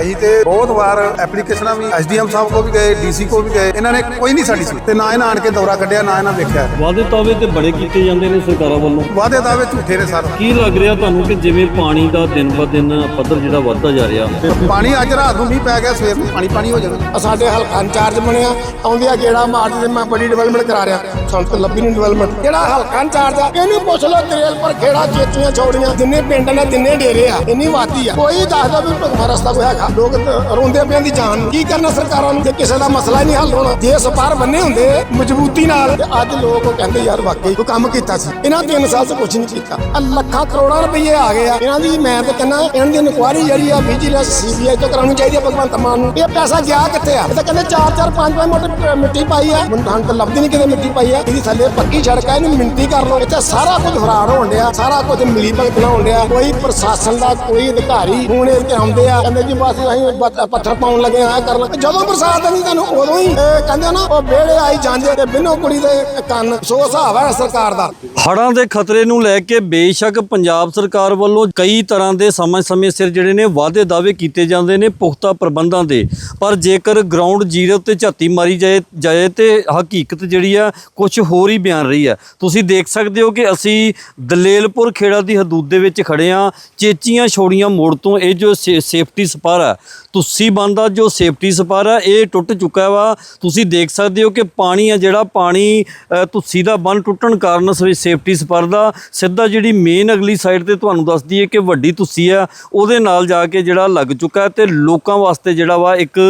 ਅਸੀਂ ਤੇ ਬਹੁਤ ਵਾਰ ਐਪਲੀਕੇਸ਼ਨਾਂ ਵੀ ਐਸਡੀਐਮ ਸਾਹਿਬ ਕੋ ਵੀ ਗਏ ਡੀਸੀ ਕੋ ਵੀ ਗਏ ਇਹਨਾਂ ਨੇ ਕੋਈ ਨਹੀਂ ਸਾਡੀ ਸੁਣੀ ਤੇ ਨਾ ਇਹਨਾਂ ਆਣ ਕੇ ਦੌਰਾ ਕੱਢਿਆ ਨਾ ਇਹਨਾਂ ਵੇਖਿਆ। ਵਾਅਦੇ ਤਾਵੇ ਤੇ ਬੜੇ ਕੀਤੇ ਜਾਂਦੇ ਨੇ ਸਰਕਾਰਾਂ ਵੱਲੋਂ। ਵਾਅਦੇ ਦਾਅਵੇ ਝੂਠੇ ਨੇ ਸਰ। ਕੀ ਲੱਗ ਰਿਹਾ ਤੁਹਾਨੂੰ ਕਿ ਜਿਵੇਂ ਪਾਣੀ ਦਾ ਦਿਨ ਬ ਦਿਨ ਪੱਧਰ ਜਿਹੜਾ ਵੱਧਦਾ ਜਾ ਰਿਹਾ? ਪਾਣੀ ਅੱਜ ਰਾਤ ਨੂੰ ਮੀਂਹ ਪੈ ਗਿਆ ਸਵੇਰ ਨੂੰ ਪਾਣੀ ਪਾਣੀ ਹੋ ਜਾਣਾ। ਸਾਡੇ ਹਲਕਾ ਇੰਚਾਰਜ ਬਣਿਆ ਆਉਂਦਿਆ ਗੇੜਾ ਮਾਰਦੇ ਤੇ ਮੈਂ ਬੜੀ ਡਿਵੈਲਪਮੈਂਟ ਕਰਾ ਰਿਹਾ। ਸਾਨੂੰ ਤਾਂ ਲੱਭੀ ਨਹੀਂ ਡਿਵੈਲਪਮੈਂਟ ਜਿਹੜਾ ਹਲਕਾ ਇੰਚਾਰਜ ਆ ਇਹਨੂੰ ਪੁੱਛ ਲਓ ਤੇਲ ਪਰ ਖੇੜਾ ਚੇਚੀਆਂ ਛੋੜੀਆਂ ਜਿੰਨੇ ਪਿੰਡ ਨੇ ਜਿੰਨੇ ਡੇਰੇ ਆ ਇੰਨੀ ਵਾਦੀ ਆ। ਕੋਈ ਦੱਸਦਾ ਵੀ ਭਗਵਾ ਰਸਤਾ ਕੋਈ ਹੈਗਾ। ਲੋਕ ਰੋਂਦੇ ਪਿਆਂ ਦੀ ਜਾਨ ਕੀ ਕਰਨਾ ਸਰਕਾਰਾਂ ਨੂੰ? ਜੇ ਕਿਸੇ ਦਾ ਮਸਲਾ ਹੀ ਨਹੀਂ ਹੱਲ ਹੋਣਾ, ਜੇ ਸਪਾਰ ਬੰਨੇ ਹੁੰਦੇ ਮਜ਼ਬੂਤੀ ਨਾਲ, ਤੇ ਅੱਜ ਲੋਕ ਕਹਿੰਦੇ ਯਾਰ ਵਾਕਈ ਕੋਈ ਕੰਮ ਕੀਤਾ ਸੀ। ਇਹਨਾਂ ਤਿੰਨ ਸਾਲ ਚ ਕੁਝ ਨਹੀਂ ਕੀਤਾ। ਆਹ ਲੱਖਾਂ ਕਰੋੜਾਂ ਰੁਪਏ ਆ ਗਏ ਆ। ਇਹਨਾਂ ਦੀ ਮੈਂ ਤਾਂ ਕਹਿੰਦਾ, ਇਹਨਾਂ ਦੀ ਇਨਕੁਆਰੀ ਜਿਹੜੀ ਆ ਵਿਜੀਲੈਂਸ ਸੀਬੀਆਈ ਤੋਂ ਕਰਾਉਣੀ ਚਾਹੀਦੀ ਆ ਭਗਵੰਤ ਮਾਨ ਨੂੰ। ਇਹ ਪੈਸਾ ਗਿਆ ਕਿੱਥੇ ਆ? ਇਹ ਤਾਂ ਕਹਿੰਦੇ 4 4 5 5 ਮੋਟੇ ਮਿੱਟੀ ਪਾਈ ਆ। ਮੈਨੂੰ ਤਾਂ ਲੱਭਦੀ ਨਹੀਂ ਕਿਤੇ ਮਿੱਟੀ ਪਾਈ ਆ। ਇਹਦੀ ਥੱਲੇ ਪੱਕੀ ਸੜਕ ਆ, ਇਹਨੂੰ ਮਿੰਟੀ ਕਰ ਲਓ। ਇੱਥੇ ਸਾਰਾ ਕੁਝ ਫਰਾਰ ਹੋਣ ਡਿਆ, ਸਾਰਾ ਕੁਝ ਮਿਲੀ ਭਗਤ ਹੋਣ ਡਿਆ। ਕੋਈ ਪ੍ਰਸ਼ਾਸਨ ਦਾ ਕੋਈ ਅਧਿਕਾਰੀ ਹੁਣ ਇਹ ਆਉਂਦੇ ਆ, ਕਹਿੰਦੇ ਜੀ ਬਸ ਅਸੀਂ ਪੱਥਰ ਪਾਉਣ ਲੱਗੇ ਆ ਕਰਨ ਜਦੋਂ ਬਰਸਾਤ ਨਹੀਂ ਤੁਹਾਨੂੰ ਉਦੋਂ ਹੀ ਕਹਿੰਦੇ ਨਾ, ਉਹ ਵਿਹੜੇ ਆਈ ਜਾਂਦੇ ਤੇ ਬਿਨੋ ਕੁੜੀ ਦੇ ਕੰਨ, ਸੋ ਹਿਸਾਬ ਹੈ ਸਰਕਾਰ ਦਾ। ਹੜ੍ਹਾਂ ਦੇ ਖਤਰੇ ਨੂੰ ਲੈ ਕੇ ਬੇਸ਼ੱਕ ਪੰਜਾਬ ਸਰਕਾਰ ਵੱਲੋਂ ਕਈ ਤਰ੍ਹਾਂ ਦੇ ਸਮੇਂ-ਸਮੇਂ ਸਿਰ ਜਿਹੜੇ ਨੇ ਵਾਅਦੇ ਦਾਅਵੇ ਕੀਤੇ ਜਾਂਦੇ ਨੇ ਪੁਖਤਾ ਪ੍ਰਬੰਧਾਂ ਦੇ। ਪਰ ਜੇਕਰ ਗਰਾਊਂਡ ਜ਼ੀਰੋ ਤੇ ਝਾਤੀ ਮਾਰੀ ਜਾਏ ਜਾਏ ਤੇ ਹਕੀਕਤ ਜਿਹੜੀ ਆ ਕੁਝ ਹੋਰ ਹੀ ਬਿਆਨ ਰਹੀ ਹੈ ਤੁਸੀਂ ਦੇਖ ਸਕਦੇ ਹੋ ਕਿ ਅਸੀਂ ਦਲੇਲਪੁਰ ਖੇੜਾ ਦੀ ਹਦੂਦ ਦੇ ਵਿੱਚ ਖੜੇ ਆ ਚੇਚੀਆਂ ਛੋੜੀਆਂ ਮੋੜ ਤੋਂ ਇਹ ਜੋ ਸੇ- ਸੇਫਟੀ ਸਪਾਰ ਹੈ ਤੁਸੀਂ ਬੰਦਾ ਜੋ ਸੇਫਟੀ ਸਪਾਰ ਹੈ ਇਹ ਟੁੱਟ ਚੁੱਕਾ ਵਾ। ਤੁਸੀਂ ਦੇਖ ਸਕਦੇ ਹੋ ਕਿ ਪਾਣੀ ਆ ਜਿਹੜਾ ਪਾਣੀ ਅ, ਦਾ ਬੰਨ ਟੁੱਟਣ ਕਾਰਨ ਸੇਫਟੀ ਸਪਾਰ ਦਾ। ਸਿੱਧਾ ਜਿਹੜੀ ਮੇਨ ਅਗਲੀ ਸਾਈਡ ਤੇ ਤੁਹਾਨੂੰ ਦੱਸਦੀ ਹੈ ਕਿ ਵੱਡੀ ਤੁਸੀ ਆ ਉਹਦੇ ਨਾਲ ਜਾ ਕੇ ਜਿਹੜਾ ਲੱਗ ਚੁੱਕਾ ਹੈ ਤੇ ਲੋਕਾਂ ਵਾਸਤੇ ਜਿਹੜਾ ਵਾ ਇੱਕ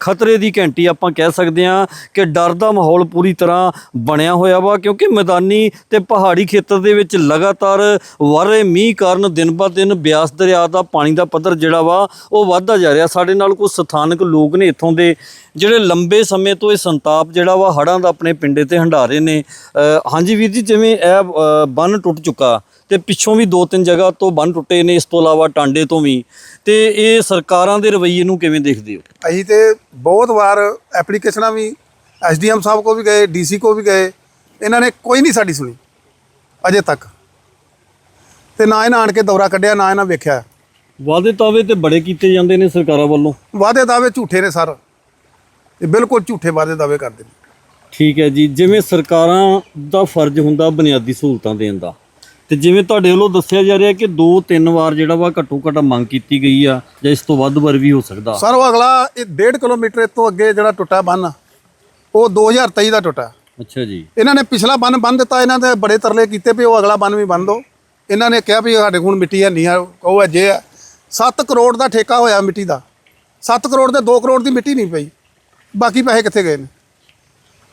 ਖਤਰੇ ਦੀ ਘੰਟੀ ਆਪਾਂ ਕਹਿ ਸਕਦੇ ਆ ਕਿ ਡਰ ਦਾ ਮਾਹੌਲ ਪੂਰੀ ਤਰ੍ਹਾਂ ਬਣਿਆ ਹੋਇਆ ਵਾ ਕਿਉਂਕਿ ਮੈਦਾਨੀ ਤੇ ਪਹਾੜੀ ਖੇਤਰ ਦੇ ਵਿੱਚ ਲਗਾਤਾਰ ਵਰ ਰਹੇ ਮੀਂਹ ਕਾਰਨ ਦਿਨ ਬਾ ਦਿਨ ਬਿਆਸ ਦਰਿਆ ਦਾ ਪਾਣੀ ਦਾ ਪੱਧਰ ਜਿਹੜਾ ਵਾ ਉਹ ਵੱਧ ਵੱਧਦਾ ਜਾ ਰਿਹਾ। ਸਾਡੇ ਨਾਲ ਕੁਝ ਸਥਾਨਕ ਲੋਕ ਨੇ ਇੱਥੋਂ ਦੇ, ਜਿਹੜੇ ਲੰਬੇ ਸਮੇਂ ਤੋਂ ਇਹ ਸੰਤਾਪ ਜਿਹੜਾ ਵਾ ਹੜ੍ਹਾਂ ਦਾ ਆਪਣੇ ਪਿੰਡੇ ਤੇ ਹੰਢਾ ਰਹੇ ਨੇ ਹਾਂਜੀ ਵੀਰ ਜੀ, ਜਿਵੇਂ ਇਹ ਬੰਨ ਟੁੱਟ ਚੁੱਕਾ ਤੇ ਪਿੱਛੋਂ ਵੀ ਦੋ ਤਿੰਨ ਜਗ੍ਹਾ ਤੋਂ ਬੰਨ ਟੁੱਟੇ ਨੇ, ਇਸ ਤੋਂ ਇਲਾਵਾ ਟਾਂਡੇ ਤੋਂ ਵੀ। ਤੇ ਇਹ ਸਰਕਾਰਾਂ ਦੇ ਰਵੱਈਏ ਨੂੰ ਕਿਵੇਂ ਦੇਖਦੇ ਹੋ? ਅਸੀਂ ਤੇ ਬਹੁਤ ਵਾਰ ਐਪਲੀਕੇਸ਼ਨਾਂ ਵੀ, ਐਸਡੀਐਮ ਸਾਹਿਬ ਕੋ ਵੀ ਗਏ, ਡੀਸੀ ਕੋ ਵੀ ਗਏ, ਇਹਨਾਂ ਨੇ ਕੋਈ ਨਹੀਂ ਸਾਡੀ ਸੁਣੀ, ਅਜੇ ਤੱਕ। ਤੇ ਨਾ ਇਹਨਾਂ ਆਣ ਕੇ ਦੌਰਾ ਕੱਢਿਆ, ਨਾ ਇਹਨਾਂ ਵੇਖਿਆ। ਵਾਅਦੇ ਤਾਵੇ ਤੇ ਬੜੇ ਕੀਤੇ ਜਾਂਦੇ ਨੇ ਸਰਕਾਰਾਂ ਵੱਲੋਂ। ਵਾਅਦੇ ਦਾਅਵੇ ਝੂਠੇ ਨੇ ਸਰ। ਇਹ ਬਿਲਕੁਲ ਝੂਠੇ ਵਾਅਦੇ ਦਾਅਵੇ ਕਰਦੇ ਨੇ। ਠੀਕ ਹੈ ਜੀ ਜਿਵੇਂ ਸਰਕਾਰਾਂ ਦਾ ਫਰਜ਼ ਹੁੰਦਾ ਬੁਨਿਆਦੀ ਸਹੂਲਤਾਂ ਦੇਣ ਦਾ। ਤੇ ਜਿਵੇਂ ਤੁਹਾਡੇ ਵੱਲੋਂ ਦੱਸਿਆ ਜਾ ਰਿਹਾ ਕਿ ਦੋ ਤਿੰਨ ਵਾਰ ਜਿਹੜਾ ਵਾ ਘੱਟੋ ਘੱਟ ਮੰਗ ਕੀਤੀ ਗਈ ਆ ਜਾਂ ਇਸ ਤੋਂ ਵੱਧ ਵਾਰ ਵੀ ਹੋ ਸਕਦਾ। ਸਰ ਉਹ ਅਗਲਾ ਇਹ 1.5 ਕਿਲੋਮੀਟਰ ਤੋਂ ਅੱਗੇ ਜਿਹੜਾ ਟੁੱਟਾ ਬੰਨ ਉਹ 2023 ਦਾ ਟੁੱਟਾ। ਅੱਛਾ ਜੀ। ਇਹਨਾਂ ਨੇ ਪਿਛਲਾ ਬੰਨ ਬੰਨ ਦਿੱਤਾ ਇਹਨਾਂ ਦੇ ਬੜੇ ਤਰਲੇ ਕੀਤੇ ਵੀ ਉਹ ਅਗਲਾ ਬੰਨ ਵੀ ਬੰਨ ਦਿਓ ਇਹਨਾਂ ਨੇ ਕਿਹਾ ਵੀ ਸਾਡੇ ਕੋਲ ਮਿੱਟੀ ਹੈ ਨਹੀਂ ਆ ਉਹ ਹੈ ਜੇ 7 ਕਰੋੜ ਦਾ ਠੇਕਾ ਹੋਇਆ ਮਿੱਟੀ ਦਾ। 7 ਕਰੋੜ ਦੇ 2 ਕਰੋੜ ਦੀ ਮਿੱਟੀ ਨਹੀਂ ਪਈ। ਬਾਕੀ ਪੈਸੇ ਕਿੱਥੇ ਗਏ ਨੇ?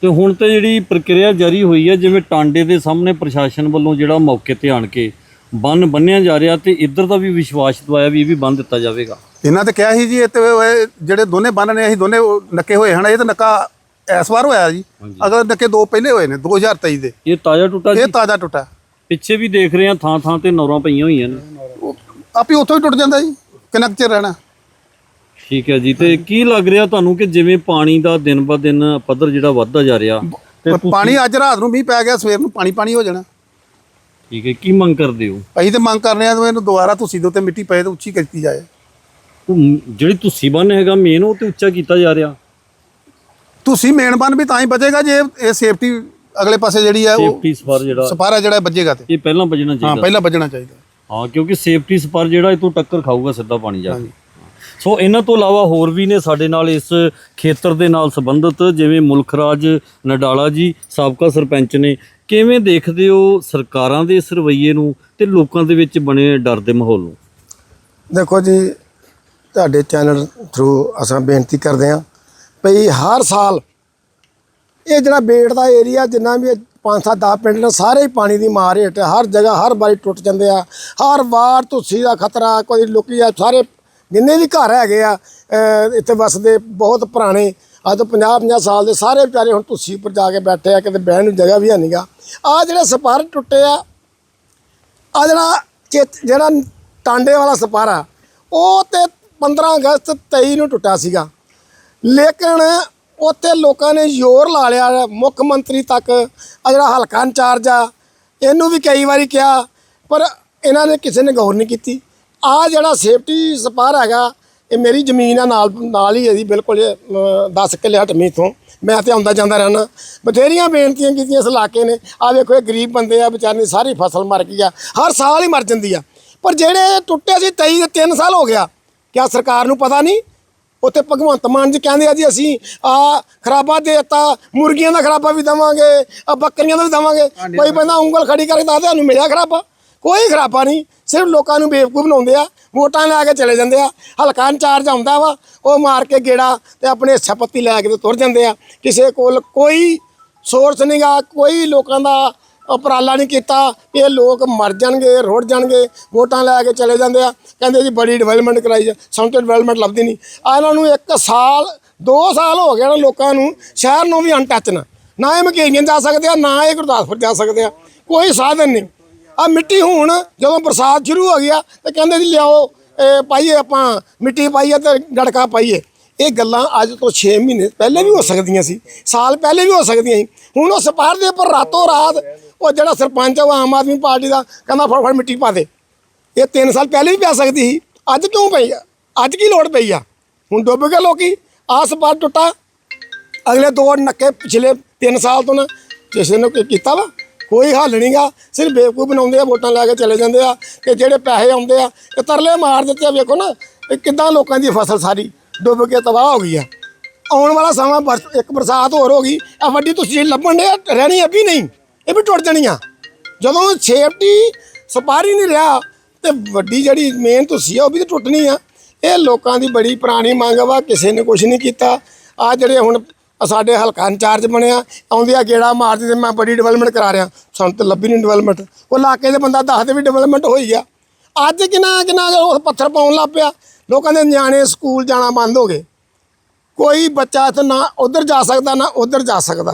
ਤੇ ਹੁਣ ਤੇ ਜਿਹੜੀ ਪ੍ਰਕਿਰਿਆ ਜਾਰੀ ਹੋਈ ਹੈ ਜਿਵੇਂ ਟਾਂਡੇ ਦੇ ਸਾਹਮਣੇ ਪ੍ਰਸ਼ਾਸਨ ਵੱਲੋਂ ਜਿਹੜਾ ਮੌਕੇ ਤੇ ਆਣ ਕੇ ਬੰਨ ਬੰਨਿਆ ਜਾ ਰਿਹਾ ਤੇ ਇੱਧਰ ਦਾ ਵੀ ਵਿਸ਼ਵਾਸ ਦਵਾਇਆ ਵੀ ਇਹ ਵੀ ਬੰਨ ਦਿੱਤਾ ਜਾਵੇਗਾ। ਇਹਨਾਂ ਤੇ ਕਿਹਾ ਸੀ ਜੀ ਇਹ ਤੇ ਇਹ ਜਿਹੜੇ ਦੋਨੇ ਬੰਨ ਨੇ ਅਸੀਂ ਦੋਨੇ ਉਹ ਨੱਕੇ ਹੋਏ ਹਨ। ਇਹ ਤਾਂ ਨੱਕਾ ਇਸ ਵਾਰ ਹੋਇਆ ਜੀ। ਅਗਰ ਨੱਕੇ ਦੋ ਪਹਿਲੇ ਹੋਏ ਨੇ 2023 ਦੇ। ਇਹ ਤਾਜ਼ਾ ਟੁੱਟਾ ਜੀ? ਇਹ ਤਾਜ਼ਾ ਟੁੱਟਾ। ਪਿੱਛੇ ਵੀ ਦੇਖ ਰਹੇ ਆ ਥਾਂ ਥਾਂ ਤੇ ਨੌਰਾਂ ਪਈਆਂ ਹੋਈਆਂ ਨੇ। ਆਪੇ ਉੱਥੋਂ ਹੀ ਟੁੱਟ ਜਾਂਦਾ ਜੀ ਕਿੰਨਾ ਕੁ ਚਿਰ ਰਹਿਣਾ। ਠੀਕ ਹੈ ਜੀ ਤੇ ਕੀ ਲੱਗ ਰਿਹਾ ਤੁਹਾਨੂੰ ਕਿ ਜਿਵੇਂ ਪਾਣੀ ਦਾ ਦਿਨ ਬ ਦਿਨ ਪੱਧਰ ਜਿਹੜਾ ਵੱਧਦਾ ਜਾ ਰਿਹਾ ਤੇ ਪਰ ਪਾਣੀ ਅੱਜ ਰਾਤ ਨੂੰ ਮੀਂਹ ਪੈ ਗਿਆ ਸਵੇਰ ਨੂੰ ਪਾਣੀ ਪਾਣੀ ਹੋ ਜਾਣਾ। ਠੀਕ ਹੈ ਕੀ ਮੰਗ ਕਰਦੇ ਹੋ? ਅਸੀਂ ਤੇ ਮੰਗ ਕਰ ਰਹੇ ਹਾਂ ਇਹਨੂੰ ਦੁਬਾਰਾ ਤੁਸੀਂ ਦੇ ਉੱਤੇ ਮਿੱਟੀ ਪਏ ਤੇ ਉੱਚੀ ਕੀਤੀ ਜਾਏ। ਉਹ ਮ- ਜਿਹੜੀ ਤੁਸੀਂ ਬੰਨ ਹੈਗਾ ਮੇਨ ਉਹ ਤੇ ਉੱਚਾ ਕੀਤਾ ਜਾ ਰਿਹਾ। ਤੁਸੀਂ ਮੇਨ ਬੰਨ ਵੀ ਤਾਂ ਹੀ ਬਚੇਗਾ ਜੇ ਇਹ ਸੇਫਟੀ ਅਗਲੇ ਪਾਸੇ ਜਿਹੜੀ ਹੈ ਉਹ ਸੇਫਟੀ ਸਪਰ ਜਿਹੜਾ ਸਪਾਰਾ ਜਿਹੜਾ ਵੱਜੇਗਾ ਤੇ। ਇਹ ਪਹਿਲਾਂ ਵੱਜਣਾ ਹਾਂ ਚਾਹੀਦਾ ਪਹਿਲਾਂ ਵੱਜਣਾ ਚਾਹੀਦਾ। ਹਾਂ ਕਿਉਂਕਿ ਸੇਫਟੀ ਸਪਰ ਜਿਹੜਾ ਇਹ ਤੋਂ ਟੱਕਰ ਖਾਊਗਾ ਸਿੱਧਾ ਪਾਣੀ ਜਾ ਕੇ। ਸੋ ਇਹਨਾਂ ਤੋਂ ਇਲਾਵਾ ਹੋਰ ਵੀ ਨੇ ਸਾਡੇ ਨਾਲ ਇਸ ਖੇਤਰ ਦੇ ਨਾਲ ਸੰਬੰਧਿਤ ਜਿਵੇਂ ਮੁਲਖਰਾਜ ਨਡਾਲਾ ਜੀ ਸਾਬਕਾ ਸਰਪੰਚ ਨੇ। ਕਿਵੇਂ ਦੇਖਦੇ ਹੋ ਸਰਕਾਰਾਂ ਦੇ ਇਸ ਰਵੱਈਏ ਨੂੰ ਤੇ ਲੋਕਾਂ ਦੇ ਵਿੱਚ ਬਣੇ ਡਰ ਦੇ ਮਾਹੌਲ ਨੂੰ? ਦੇਖੋ ਜੀ ਤੁਹਾਡੇ ਚੈਨਲ ਥਰੂ ਅਸਾਂ ਬੇਨਤੀ ਕਰਦੇ ਹਾਂ ਭਈ ਹਰ ਸਾਲ ਇਹ ਜਿਹੜਾ ਬੇੜ ਦਾ ਏਰੀਆ ਜਿੰਨਾ ਵੀ 5-7 10 ਪਿੰਡ ਨੇ ਸਾਰੇ ਹੀ ਪਾਣੀ ਦੀ ਮਾਰ ਹੇਠ ਹਰ ਜਗ੍ਹਾ ਹਰ ਵਾਰੀ ਟੁੱਟ ਜਾਂਦੇ ਆ। ਹਰ ਵਾਰ ਧੁੱਸੀ ਦਾ ਖਤਰਾ, ਕੋਈ ਲੋਕੀ ਆ, ਸਾਰੇ ਜਿੰਨੇ ਵੀ ਘਰ ਹੈਗੇ ਆ ਇੱਥੇ ਵਸਦੇ ਬਹੁਤ ਪੁਰਾਣੇ, ਅੱਜ ਤੋਂ 50-50 ਸਾਲ ਦੇ ਸਾਰੇ ਵਿਚਾਰੇ ਹੁਣ ਧੁੱਸੀ ਉੱਪਰ ਜਾ ਕੇ ਬੈਠੇ ਆ, ਕਿਤੇ ਬਹਿਣ ਨੂੰ ਜਗ੍ਹਾ ਵੀ ਹੈ ਨਹੀਂਗਾ ਆ ਜਿਹੜੇ ਸਪਾਰ ਟੁੱਟੇ ਆ ਆ ਜਿਹੜਾ ਚਿੱਤ- ਜਿਹੜਾ ਟਾਂਡੇ ਵਾਲਾ ਸਪਾਰਾ, ਉਹ ਤੇ 15 ਅਗਸਤ 23 ਨੂੰ ਟੁੱਟਾ ਸੀਗਾ। ਲੇਕਿਨ ਉੱਥੇ ਲੋਕਾਂ ਨੇ ਜ਼ੋਰ ਲਾ ਲਿਆ ਮੁੱਖ ਮੰਤਰੀ ਤੱਕ ਆ ਜਿਹੜਾ ਹਲਕਾ ਇੰਚਾਰਜ ਆ, ਇਹਨੂੰ ਵੀ ਕਈ ਵਾਰੀ ਕਿਹਾ, ਪਰ ਇਹਨਾਂ ਨੇ ਕਿਸੇ ਨੇ ਗੌਰ ਨਹੀਂ ਕੀਤੀ। ਆ ਜਿਹੜਾ ਸੇਫਟੀ ਸਪਾਰ ਹੈਗਾ, ਇਹ ਮੇਰੀ ਜ਼ਮੀਨ ਆ, ਨਾਲ ਨਾਲ ਹੀ ਇਹਦੀ ਜੀ ਬਿਲਕੁਲ 10 ਕਿੱਲੇ ਹਟਮੀ ਤੋਂ। ਮੈਂ ਤੇ ਆਉਂਦਾ ਜਾਂਦਾ ਰਹਿਣਾ ਬਥੇਰੀਆਂ ਬੇਨਤੀਆਂ ਕੀਤੀਆਂ ਇਸ ਇਲਾਕੇ ਨੇ। ਆ ਵੇਖੋ, ਇਹ ਗਰੀਬ ਬੰਦੇ ਆ, ਵਿਚਾਰੇ ਸਾਰੀ ਫਸਲ ਮਰ ਗਈ ਆ। ਹਰ ਸਾਲ ਹੀ ਮਰ ਜਾਂਦੀ ਆ। ਪਰ ਜਿਹੜੇ ਟੁੱਟੇ ਸੀ 23 ਦੇ 3 ਸਾਲ ਹੋ ਗਿਆ। ਕਿਆ ਸਰਕਾਰ ਨੂੰ ਪਤਾ ਨਹੀਂ? ਉੱਥੇ ਭਗਵੰਤ ਮਾਨ ਜੀ ਕਹਿੰਦੇ ਆ ਜੀ ਅਸੀਂ ਆ ਖਰਾਬਾ ਦੇਤਾ ਮੁਰਗੀਆਂ ਦਾ ਖਰਾਬਾ ਵੀ ਦਵਾਂਗੇ ਆ ਬੱਕਰੀਆਂ ਦਾ ਵੀ ਦਵਾਂਗੇ। ਕੋਈ ਬੰਦਾ ਉਂਗਲ ਖੜੀ ਕਰਕੇ ਦੱਸਦੇ ਸਾਨੂੰ ਮਿਲਿਆ ਖਰਾਬਾ। ਕੋਈ ਖਰਾਬਾ ਨਹੀਂ ਸਿਰਫ ਲੋਕਾਂ ਨੂੰ ਬੇਵਕੂਫ ਬਣਾਉਂਦੇ ਆ ਵੋਟਾਂ ਲੈ ਕੇ ਚਲੇ ਜਾਂਦੇ ਆ। ਹਲਕਾ ਇੰਚਾਰਜ ਆਉਂਦਾ ਵਾ ਉਹ ਮਾਰ ਕੇ ਗੇੜਾ ਤੇ ਆਪਣੇ ਛਪੱਤੀ ਲੈ ਕੇ ਤੁਰ ਜਾਂਦੇ ਆ। ਕਿਸੇ ਕੋਲ ਕੋਈ ਸੋਰਸ ਨਹੀਂਗਾ ਕੋਈ ਲੋਕਾਂ ਦਾ ਉਪਰਾਲਾ ਨਹੀਂ ਕੀਤਾ ਕਿ ਇਹ ਲੋਕ ਮਰ ਜਾਣਗੇ, ਰੁੜ ਜਾਣਗੇ, ਵੋਟਾਂ ਲੈ ਕੇ ਚਲੇ ਜਾਂਦੇ ਆ। ਕਹਿੰਦੇ ਜੀ ਬੜੀ ਡਿਵੈਲਪਮੈਂਟ ਕਰਾਈ ਜਾ ਸਾਨੂੰ ਤੇ ਡਿਵੈਲਪਮੈਂਟ ਲੱਭਦੀ ਨਹੀਂ। ਆ ਇਹਨਾਂ ਨੂੰ ਇੱਕ ਸਾਲ 2 ਸਾਲ ਹੋ ਗਏ ਨਾ ਲੋਕਾਂ ਨੂੰ ਸ਼ਹਿਰ ਨੂੰ ਵੀ ਅਨਟੱਚ ਨਾ। ਨਾ ਇਹ ਮਕੇਰੀਆਂ ਜਾ ਸਕਦੇ ਆ, ਨਾ ਇਹ ਗੁਰਦਾਸਪੁਰ ਜਾ ਸਕਦੇ ਆ। ਕੋਈ ਸਾਧਨ ਨਹੀਂ। ਆ ਮਿੱਟੀ ਹੁਣ ਜਦੋਂ ਬਰਸਾਤ ਸ਼ੁਰੂ ਹੋ ਗਿਆ ਤੇ ਕਹਿੰਦੇ ਜੀ ਲਿਆਓ, ਇਹ ਪਾਈਏ ਆਪਾਂ, ਮਿੱਟੀ ਪਾਈਏ ਤੇ ਗੜਕਾ ਪਾਈਏ। ਇਹ ਗੱਲਾਂ ਅੱਜ ਤੋਂ 6 ਮਹੀਨੇ ਪਹਿਲੇ ਵੀ ਹੋ ਸਕਦੀਆਂ ਸੀ, ਸਾਲ ਪਹਿਲੇ ਵੀ ਹੋ ਸਕਦੀਆਂ ਸੀ। ਹੁਣ ਉਹ ਸਪਾਰ ਦੇ ਉੱਪਰ ਰਾਤੋਂ ਰਾਤ ਉਹ ਜਿਹੜਾ ਸਰਪੰਚ ਆ, ਉਹ ਆਮ ਆਦਮੀ ਪਾਰਟੀ ਦਾ ਕਹਿੰਦਾ ਫਟਾਫਟ ਮਿੱਟੀ ਪਾ ਦੇ। ਇਹ 3 ਸਾਲ ਪਹਿਲੇ ਵੀ ਪੈ ਸਕਦੀ ਸੀ, ਅੱਜ ਕਿਉਂ ਪਈ ਆ? ਅੱਜ ਕੀ ਲੋੜ ਪਈ ਆ? ਹੁਣ ਡੁੱਬ ਗਏ ਲੋਕੀ ਆਸ ਪਾਰ ਟੁੱਟਾ। ਅਗਲੇ ਦੋ ਨੱਕੇ ਪਿਛਲੇ 3 ਸਾਲ ਤੋਂ ਨਾ, ਕਿਸੇ ਨੇ ਕੋਈ ਕੀਤਾ ਵਾ? ਕੋਈ ਹੱਲ ਨਹੀਂਗਾ ਸਿਰਫ ਬੇਵਕੂਫ ਬਣਾਉਂਦੇ ਆ, ਵੋਟਾਂ ਲੈ ਕੇ ਚਲੇ ਜਾਂਦੇ ਆ, ਤੇ ਜਿਹੜੇ ਪੈਸੇ ਆਉਂਦੇ ਆ, ਇਹ ਤਰਲੇ ਮਾਰ ਦਿੱਤੇ ਆ। ਵੇਖੋ ਨਾ, ਇਹ ਕਿੱਦਾਂ ਲੋਕਾਂ ਦੀ ਫਸਲ ਸਾਰੀ। ਡੁੱਬ ਕੇ ਤਬਾਹ ਹੋ ਗਈ ਆ। ਆਉਣ ਵਾਲਾ ਸਮਾਂ ਬਰਸ- ਇੱਕ ਬਰਸਾਤ ਹੋਰ ਹੋ ਗਈ ਆ ਵੱਡੀ ਤੁਸੀਂ ਜਿਹੜੀ ਲੱਭਣ ਦੇ ਰਹਿਣੀ ਅੱਬੀ ਨਹੀਂ, ਇਹ ਵੀ ਟੁੱਟ ਜਾਣੀ ਆ। ਜਦੋਂ ਸੇਫਟੀ ਸਪਾਰੀ ਨਹੀਂ ਰਿਹਾ ਤੇ ਵੱਡੀ ਜਿਹੜੀ ਮੇਨ ਤੁਸੀਂ ਆ, ਉਹ ਵੀ ਤਾਂ ਟੁੱਟਣੀ ਆ। ਇਹ ਲੋਕਾਂ ਦੀ ਬੜੀ ਪੁਰਾਣੀ ਮੰਗ ਵਾ, ਕਿਸੇ ਨੇ ਕੁਝ ਨਹੀਂ ਕੀਤਾ। ਆ ਜਿਹੜੇ ਹੁਣ ਆਹ ਸਾਡੇ ਹਲਕਾ ਇੰਚਾਰਜ ਬਣਿਆ, ਆਉਂਦੇ ਆ ਗੇੜਾ ਮਾਰਦੇ ਤੇ ਮੈਂ ਬੜੀ ਡਿਵੈਲਪਮੈਂਟ ਕਰਾ ਰਿਹਾ। ਸਾਨੂੰ ਤਾਂ ਲੱਭੀ ਨਹੀਂ ਡਿਵੈਲਪਮੈਂਟ ਉਹ ਇਲਾਕੇ ਦੇ ਬੰਦਾ ਦੱਸਦੇ ਵੀ ਡਿਵੈਲਪਮੈਂਟ ਹੋਈ ਆ। ਅੱਜ ਕਿੰਨਾ ਕਿੰਨਾ ਉਹ ਪੱਥਰ ਪਾਉਣ ਲੱਗ ਪਿਆ ਲੋਕਾਂ ਦੇ ਨਿਆਣੇ ਸਕੂਲ ਜਾਣਾ ਬੰਦ ਹੋ ਗਏ। ਕੋਈ ਬੱਚਾ ਇੱਥੇ ਨਾ ਉਧਰ ਜਾ ਸਕਦਾ, ਨਾ ਉਧਰ ਜਾ ਸਕਦਾ।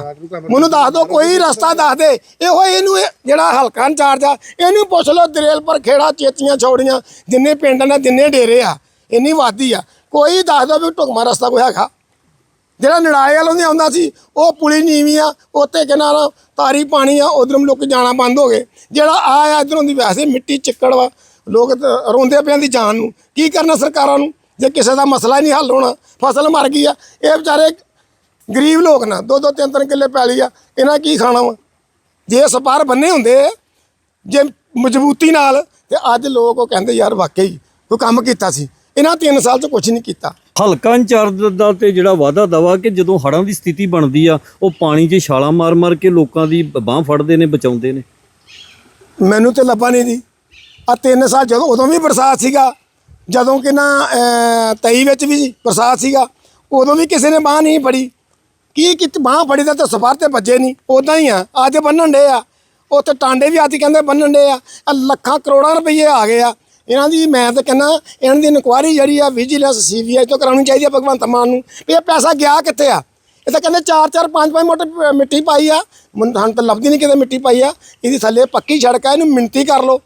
ਮੈਨੂੰ ਦੱਸ ਦਿਓ, ਕੋਈ ਰਸਤਾ ਦੱਸ ਦੇ। ਇਹੋ ਇਹਨੂੰ ਇਹ ਜਿਹੜਾ ਹਲਕਾ ਇੰਚਾਰਜ ਆ, ਇਹਨੂੰ ਪੁੱਛ ਲਓ ਦਰੇਲ ਪਰ ਖੇੜਾ ਚੇਚੀਆਂ ਛੋੜੀਆਂ, ਜਿੰਨੇ ਪਿੰਡ ਨੇ, ਜਿੰਨੇ ਡੇਰੇ ਆ, ਇੰਨੀ ਵਾਦੀ ਆ। ਕੋਈ ਦੱਸ ਦਿਓ ਵੀ ਢੁਕਮਾ ਰਸਤਾ ਕੋਈ ਹੈਗਾ। ਜਿਹੜਾ ਨੜਾਏ ਵਾਲੋਂ ਦੀ ਆਉਂਦਾ ਸੀ, ਉਹ ਪੁਲੀ ਨੀਵੀਂ ਆ ਉੱਤੇ ਕਿਨਾਰਾ ਤਾਰੀ ਪਾਣੀ ਆ, ਉਧਰੋਂ ਲੋਕ ਜਾਣਾ ਬੰਦ ਹੋ ਗਏ। ਜਿਹੜਾ ਆ ਇਧਰੋਂ ਦੀ ਵੈਸੇ ਮਿੱਟੀ ਚਿੱਕੜ ਵਾ ਲੋਕ ਰੋਂਦੇ ਪਿਆਂ ਦੀ ਜਾਨ ਨੂੰ। ਕੀ ਕਰਨਾ ਸਰਕਾਰਾਂ ਨੂੰ? ਜੇ ਕਿਸੇ ਦਾ ਮਸਲਾ ਹੀ ਨਹੀਂ ਹੱਲ ਹੋਣਾ ਫਸਲ ਮਰ ਗਈ ਆ। ਇਹ ਵਿਚਾਰੇ ਗਰੀਬ ਲੋਕ ਨਾ ਦੋ ਦੋ ਤਿੰਨ ਤਿੰਨ ਕਿੱਲੇ ਪੈਲੀ ਆ। ਇਹਨਾਂ ਕੀ ਖਾਣਾ ਵਾ? ਜੇ ਸਪਾਰ ਬੰਨੇ ਹੁੰਦੇ ਜੇ ਮਜ਼ਬੂਤੀ ਨਾਲ ਤੇ ਅੱਜ ਲੋਕ ਉਹ ਕਹਿੰਦੇ ਯਾਰ ਵਾਕਈ ਕੋਈ ਕੰਮ ਕੀਤਾ ਸੀ। ਇਹਨਾਂ ਤਿੰਨ ਸਾਲ 'ਚ ਕੁਝ ਨਹੀਂ ਕੀਤਾ। ਹਲਕਾ ਇੰਚਾਰਜ ਦਾ ਤੇ ਜਿਹੜਾ ਵਾਅਦਾ ਦਵਾ ਕਿ ਜਦੋਂ ਹੜ੍ਹਾਂ ਦੀ ਸਥਿਤੀ ਬਣਦੀ ਆ ਉਹ ਪਾਣੀ 'ਚ ਛਾਲਾਂ ਮਾਰ-ਮਾਰ ਕੇ ਲੋਕਾਂ ਦੀ ਬਾਹ ਫੜਦੇ ਨੇ ਬਚਾਉਂਦੇ ਨੇ। ਮੈਨੂੰ ਤੇ ਲੱਭਾ ਨਹੀਂ ਦੀ ਆ ਤਿੰਨ ਸਾਲ ਜਦੋਂ, ਉਦੋਂ ਵੀ ਬਰਸਾਤ ਸੀਗਾ। ਜਦੋਂ ਕਿ ਨਾ 23 ਵਿੱਚ ਵੀ ਬਰਸਾਤ ਸੀਗਾ, ਉਦੋਂ ਵੀ ਕਿਸੇ ਨੇ ਬਾਹ ਨਹੀਂ ਫੜੀ। ਕੀ ਕਿ ਬਾਹ ਫੜੀ ਤਾਂ ਸਫਾਰ ਤੇ ਵੱਜੇ ਨਹੀਂ ਉਦਾਂ ਹੀ ਆ, ਅੱਜ ਬੰਨਣ ਡੇ ਆ। ਉੱਥੇ ਟਾਂਡੇ ਵੀ ਅੱਜ ਕਹਿੰਦੇ ਬੰਨਣ ਡੇ ਆ ਲੱਖਾਂ ਕਰੋੜਾਂ ਰੁਪਏ ਆ ਗਏ ਆ। ਇਹਨਾਂ ਦੀ, ਮੈਂ ਤਾਂ ਕਹਿੰਦਾ, ਇਹਨਾਂ ਦੀ ਇਨਕੁਆਰੀ ਜਿਹੜੀ ਆ ਵਿਜੀਲੈਂਸ ਸੀਬੀਆਈ ਤੋਂ ਕਰਾਉਣੀ ਚਾਹੀਦੀ ਆ ਭਗਵੰਤ ਮਾਨ ਨੂੰ, ਵੀ ਇਹ ਪੈਸਾ ਗਿਆ ਕਿੱਥੇ ਆ? ਇਹ ਤਾਂ ਕਹਿੰਦੇ 4 4 5 5 ਮੋਟੇ ਮਿੱਟੀ ਪਾਈ ਆ। ਮੈਨੂੰ ਤਾਂ ਤਾਂ ਲੱਭਦੀ ਨਹੀਂ ਕਿਤੇ ਮਿੱਟੀ ਪਾਈ ਆ। ਇਹਦੀ ਥੱਲੇ ਪੱਕੀ ਸੜਕ ਆ, ਇਹਨੂੰ ਮਿੰਤੀ ਕਰ ਲਓ।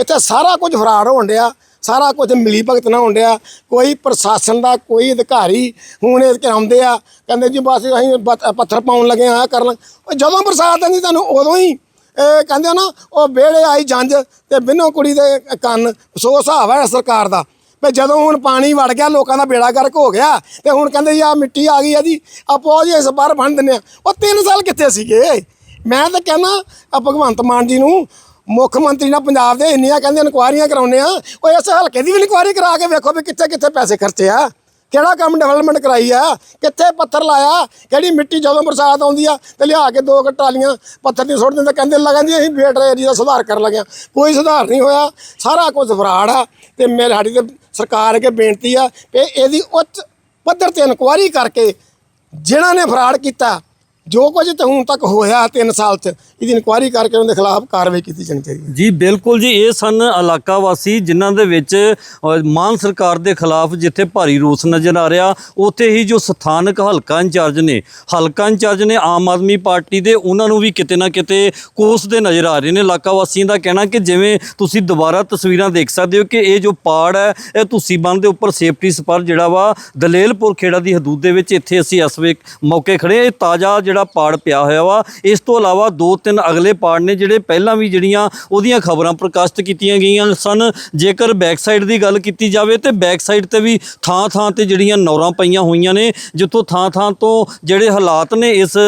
ਇੱਥੇ ਸਾਰਾ ਕੁਝ ਫਰਾਡ ਹੋਣ ਡਿਆ, ਸਾਰਾ ਕੁਝ ਮਿਲੀ ਭਗਤ ਨਾ ਹੋਣ ਡਿਆ, ਕੋਈ ਪ੍ਰਸ਼ਾਸਨ ਦਾ ਕੋਈ ਅਧਿਕਾਰੀ ਹੁਣ ਇਹ ਕਰਾਉਂਦੇ ਆ, ਕਹਿੰਦੇ ਜੀ ਬਸ ਅਸੀਂ ਪੱਥਰ ਪਾਉਣ ਲੱਗੇ ਆ ਕਰ ਲਾਂ। ਜਦੋਂ ਬਰਸਾਤ ਆਉਂਦੀ ਤੁਹਾਨੂੰ ਉਦੋਂ ਹੀ, ਇਹ ਕਹਿੰਦੇ ਨਾ, ਉਹ ਵਿਹੜੇ ਆਈ ਜੰਜ ਤੇ ਬਿਨੋ ਕੁੜੀ ਦੇ ਕੰਨ, ਸੋ ਹਿਸਾਬ ਹੈ ਸਰਕਾਰ ਦਾ। ਵੀ ਜਦੋਂ ਹੁਣ ਪਾਣੀ ਵੜ ਗਿਆ, ਲੋਕਾਂ ਦਾ ਬੇੜਾ ਗਰਕ ਹੋ ਗਿਆ, ਤੇ ਹੁਣ ਕਹਿੰਦੇ ਜੀ ਆ ਮਿੱਟੀ ਆ ਗਈ ਆ ਜੀ, ਆਪੋ ਜੀ ਇਸ ਬਾਹਰ ਬੰਨ ਦਿੰਦੇ ਆ। ਉਹ 3 ਸਾਲ ਕਿੱਥੇ ਸੀਗੇ? ਮੈਂ ਤਾਂ ਕਹਿੰਦਾ ਭਗਵੰਤ ਮਾਨ ਜੀ ਨੂੰ ਮੁੱਖ ਮੰਤਰੀ ਨਾਲ ਪੰਜਾਬ ਦੇ ਇੰਨੀਆਂ ਕਹਿੰਦੇ ਇਨਕੁਆਰੀਆਂ ਕਰਾਉਨੇ ਆ ਉਹ ਇਸ ਹਲਕੇ ਦੀ ਵੀ ਇਨਕੁਆਰੀ ਕਰਾ ਕੇ ਵੇਖੋ ਵੀ ਕਿੱਥੇ ਕਿੱਥੇ ਪੈਸੇ ਖਰਚੇ ਆ, ਕਿਹੜਾ ਕੰਮ ਡਿਵੈਲਪਮੈਂਟ ਕਰਾਈ ਆ, ਕਿੱਥੇ ਪੱਥਰ ਲਾਇਆ, ਕਿਹੜੀ ਮਿੱਟੀ ਜਦੋਂ ਬਰਸਾਤ ਆਉਂਦੀ ਆ, ਤੇ ਲਿਆ ਕੇ ਦੋ ਕੁ ਟਰਾਲੀਆਂ ਪੱਥਰ ਦੀ ਸੁੱਟ ਦਿੰਦੇ, ਕਹਿੰਦੇ ਲੱਗਦੀ ਅਸੀਂ ਬੇਟਰ ਏਰੀਆ ਦਾ ਸੁਧਾਰ ਕਰਨ ਲੱਗਿਆ ਕੋਈ ਸੁਧਾਰ ਨਹੀਂ ਹੋਇਆ, ਸਾਰਾ ਕੁਝ ਫਰਾਡ ਆ, ਤੇ ਮੇਰੇ ਸਾਡੀ ਤੇ ਸਰਕਾਰ ਅੱਗੇ ਬੇਨਤੀ ਆ ਕਿ ਇਹਦੀ ਉੱਚ ਪੱਧਰ ਤੇ ਇਨਕੁਆਰੀ ਕਰਕੇ ਜਿਨ੍ਹਾਂ ਨੇ ਫਰਾਡ ਕੀਤਾ, ਜੋ ਕੁਝ ਤੇ ਹੁਣ ਤੱਕ ਹੋਇਆ 3 ਸਾਲ ਚ ਇਹਦੀ ਇਨਕੁਆਇਰੀ ਕਰਕੇ ਉਹਨਾਂ ਦੇ ਖਿਲਾਫ ਕਾਰਵਾਈ ਕੀਤੀ ਜਾਣੀ ਚਾਹੀਦੀ ਹੈ। ਜੀ, ਬਿਲਕੁਲ ਜੀ, ਇਹ ਸਨ ਇਲਾਕਾ ਵਾਸੀ ਜਿਨ੍ਹਾਂ ਦੇ ਵਿੱਚ ਮਾਨ ਸਰਕਾਰ ਦੇ ਖਿਲਾਫ ਜਿੱਥੇ ਭਾਰੀ ਰੋਸ ਨਜ਼ਰ ਆ ਰਿਹਾ, ਉੱਥੇ ਹੀ ਜੋ ਸਥਾਨਕ ਹਲਕਾ ਇੰਚਾਰਜ ਨੇ, ਹਲਕਾ ਇੰਚਾਰਜ ਨੇ ਆਮ ਆਦਮੀ ਪਾਰਟੀ ਦੇ, ਉਹਨਾਂ ਨੂੰ ਵੀ ਕਿਤੇ ਨਾ ਕਿਤੇ ਕੋਸਦੇ ਨਜ਼ਰ ਆ ਰਹੇ ਨੇ। ਇਲਾਕਾ ਵਾਸੀਆਂ ਦਾ ਕਹਿਣਾ ਕਿ ਜਿਵੇਂ ਤੁਸੀਂ ਦੁਬਾਰਾ ਤਸਵੀਰਾਂ ਦੇਖ ਸਕਦੇ ਹੋ ਕਿ ਇਹ ਜੋ ਪਾੜ ਹੈ, ਇਹ ਤੁਸੀਂ ਬੰਦ ਦੇ ਉੱਪਰ ਸੇਫਟੀ ਸਪਰ ਜਿਹੜਾ ਵਾ, ਦਲੇਲਪੁਰ ਖੇੜਾ ਦੀ ਹਦੂਦ ਦੇ ਵਿੱਚ ਇੱਥੇ ਅਸੀਂ ਇਸ ਵੇਲੇ ਮੌਕੇ ਖੜੇ ਇਹ ਤਾਜ਼ਾ ਜਿਹੜਾ ਪਾੜ ਪਿਆ ਹੋਇਆ ਵਾ, ਇਸ ਤੋਂ ਇਲਾਵਾ ਦੋ ਤਿੰਨ ਅਗਲੇ ਪਾਰਟ ਨੇ ਜਿਹੜੇ ਪਹਿਲਾਂ ਵੀ ਜਿਹੜੀਆਂ ਉਹਦੀਆਂ ਖਬਰਾਂ ਪ੍ਰਕਾਸ਼ਿਤ ਕੀਤੀਆਂ ਗਈਆਂ ਸਨ। ਜੇਕਰ ਬੈਕ ਸਾਈਡ ਦੀ ਗੱਲ ਕੀਤੀ ਜਾਵੇ ਤੇ ਬੈਕ ਸਾਈਡ ਤੇ ਵੀ ਥਾਂ ਥਾਂ ਤੇ ਜਿਹੜੀਆਂ ਨੌਰਾਂ ਪਈਆਂ ਹੋਈਆਂ ਨੇ, ਜਿੱਥੋਂ ਥਾਂ ਥਾਂ ਤੋਂ ਜਿਹੜੇ ਹਾਲਾਤ ਨੇ ਇਸ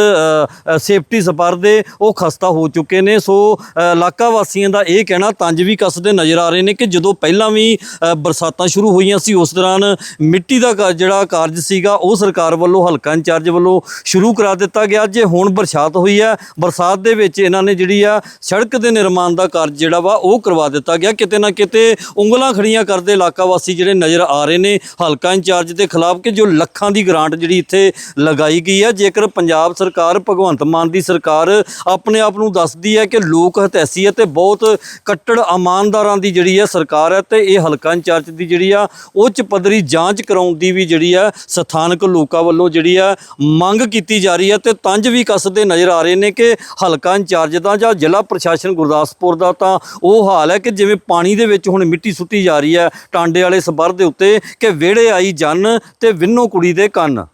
ਸੇਫਟੀ ਸਪਰ ਦੇ, ਉਹ ਖਸਤਾ ਹੋ ਚੁੱਕੇ ਨੇ। ਸੋ ਇਲਾਕਾ ਵਾਸੀਆਂ ਦਾ ਇਹ ਕਹਿਣਾ ਤੰਜ ਵੀ ਕੱਸਦੇ ਨਜ਼ਰ ਆ ਰਹੇ ਨੇ ਕਿ ਜਦੋਂ ਪਹਿਲਾਂ ਵੀ ਬਰਸਾਤਾਂ ਸ਼ੁਰੂ ਹੋਈਆਂ ਸੀ, ਉਸ ਦੌਰਾਨ ਮਿੱਟੀ ਦਾ ਕਾ- ਜਿਹੜਾ ਕਾਰਜ ਸੀਗਾ, ਉਹ ਸਰਕਾਰ ਵੱਲੋਂ ਹਲਕਾ ਇੰਚਾਰਜ ਵੱਲੋਂ ਸ਼ੁਰੂ ਕਰਾ ਦਿੱਤਾ ਗਿਆ। ਜੇ ਹੁਣ ਬਰਸਾਤ ਹੋਈ ਹੈ, ਬਰਸਾਤ ਦੇ ਵਿੱਚ ਵਿੱਚ ਇਹਨਾਂ ਨੇ ਜਿਹੜੀ ਆ ਸੜਕ ਦੇ ਨਿਰਮਾਣ ਦਾ ਕਾਰਜ ਜਿਹੜਾ ਵਾ ਉਹ ਕਰਵਾ ਦਿੱਤਾ ਗਿਆ। ਕਿਤੇ ਨਾ ਕਿਤੇ ਉਂਗਲਾਂ ਖੜੀਆਂ ਕਰਦੇ ਇਲਾਕਾ ਵਾਸੀ ਜਿਹੜੇ ਨਜ਼ਰ ਆ ਰਹੇ ਨੇ ਹਲਕਾ ਇੰਚਾਰਜ ਦੇ ਖਿਲਾਫ ਕਿ ਜੋ ਲੱਖਾਂ ਦੀ ਗ੍ਰਾਂਟ ਜਿਹੜੀ ਇੱਥੇ ਲਗਾਈ ਗਈ ਹੈ ਜੇਕਰ ਪੰਜਾਬ ਸਰਕਾਰ ਭਗਵੰਤ ਮਾਨ ਦੀ ਸਰਕਾਰ ਆਪਣੇ ਆਪ ਨੂੰ ਦੱਸਦੀ ਹੈ ਕਿ ਲੋਕ ਹਤੈਸੀ ਹੈ ਤੇ ਬਹੁਤ ਕੱਟੜ ਇਮਾਨਦਾਰਾਂ ਦੀ ਜਿਹੜੀ ਹੈ ਸਰਕਾਰ ਹੈ ਤੇ ਇਹ ਹਲਕਾ ਇੰਚਾਰਜ ਦੀ ਜਿਹੜੀ ਆ ਉੱਚ ਪੱਧਰੀ ਜਾਂਚ ਕਰਾਉਣ ਦੀ ਵੀ ਜਿਹੜੀ ਆ ਸਥਾਨਕ ਲੋਕਾਂ ਵੱਲੋਂ ਜਿਹੜੀ ਆ ਮੰਗ ਕੀਤੀ ਜਾ ਰਹੀ ਹੈ ਤੇ ਤੰਜ ਵੀ ਕੱਸਦੇ ਨਜ਼ਰ ਆ ਰਹੇ ਨੇ ਕਿ ਹਲਕਾ ਇੰਚਾਰਜ ਦਾ ਜਾਂ ਜ਼ਿਲ੍ਹਾ ਪ੍ਰਸ਼ਾਸਨ ਗੁਰਦਾਸਪੁਰ ਦਾ ਤਾਂ ਉਹ ਹਾਲ ਹੈ ਕਿ ਜਿਵੇਂ ਪਾਣੀ ਦੇ ਵਿੱਚ ਹੁਣ ਮਿੱਟੀ ਸੁੱਟੀ ਜਾ ਰਹੀ ਹੈ, ਟਾਂਡੇ ਵਾਲੇ ਸਬਰ ਦੇ ਉੱਤੇ ਕਿ ਵਿਹੜੇ ਆਈ ਜਨ ਤੇ ਵਿੰਨੋ ਕੁੜੀ ਦੇ ਕੰਨ।